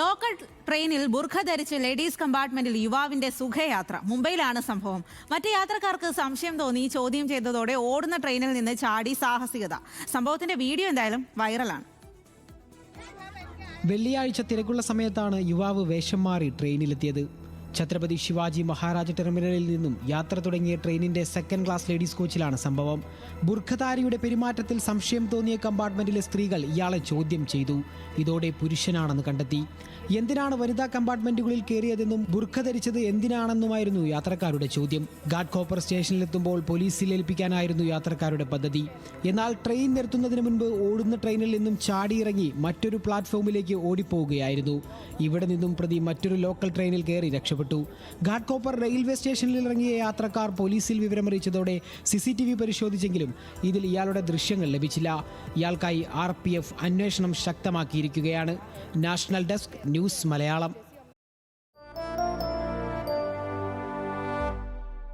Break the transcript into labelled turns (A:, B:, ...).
A: Local ട്രെയിനിൽ ബുർഖ ധരിച്ച് ladies കമ്പാർട്ട്മെന്റിൽ യുവാവിന്റെ സുഖയാത്ര. മുംബൈയിലാണ് സംഭവം. മറ്റ് യാത്രക്കാർക്ക് സംശയം തോന്നി ചോദ്യം ചെയ്തതോടെ ഓടുന്ന ട്രെയിനിൽ നിന്ന് ചാടി സാഹസികത. സംഭവത്തിന്റെ വീഡിയോ എന്തായാലും വൈറലാണ്.
B: വെള്ളിയാഴ്ച തിരക്കുള്ള സമയത്താണ് യുവാവ് വേഷം മാറി ട്രെയിനിലെത്തിയത്. ഛത്രപതി ശിവാജി മഹാരാജ ടെർമിനലിൽ നിന്നും യാത്ര തുടങ്ങിയ ട്രെയിനിന്റെ സെക്കൻഡ് ക്ലാസ് ലേഡീസ് കോച്ചിലാണ് സംഭവം. ബുർഖധാരിയുടെ പെരുമാറ്റത്തിൽ സംശയം തോന്നിയ കമ്പാർട്ട്മെന്റിലെ സ്ത്രീകൾ ഇയാളെ ചോദ്യം ചെയ്തു. ഇതോടെ പുരുഷനാണെന്ന് കണ്ടെത്തി. എന്തിനാണ് വനിതാ കമ്പാർട്ട്മെന്റുകളിൽ കയറിയതെന്നും ബുർഖ ധരിച്ചത് എന്തിനാണെന്നുമായിരുന്നു യാത്രക്കാരുടെ ചോദ്യം. ഗാഡ് കോപ്പർ സ്റ്റേഷനിലെത്തുമ്പോൾ പോലീസിൽ ഏൽപ്പിക്കാനായിരുന്നു യാത്രക്കാരുടെ പദ്ധതി. എന്നാൽ ട്രെയിൻ നിർത്തുന്നതിന് മുൻപ് ഓടുന്ന ട്രെയിനിൽ നിന്നും ചാടിയിറങ്ങി മറ്റൊരു പ്ലാറ്റ്ഫോമിലേക്ക് ഓടിപ്പോവുകയായിരുന്നു. ഇവിടെ നിന്നും പ്രതി മറ്റൊരു ലോക്കൽ ട്രെയിനിൽ കയറി രക്ഷപ്പെട്ടു. ഗാഡ് കോപ്പർ റെയിൽവേ സ്റ്റേഷനിൽ ഇറങ്ങിയ യാത്രക്കാർ പോലീസിൽ വിവരമറിയിച്ചതോടെ സി സി ടി വി പരിശോധിച്ചെങ്കിലും ഇതിൽ ഇയാളുടെ ദൃശ്യങ്ങൾ ലഭിച്ചില്ല. ഇയാൾക്കായി ആർ പി എഫ് അന്വേഷണം ശക്തമാക്കിയിരിക്കുകയാണ്. National desk news Malayalam.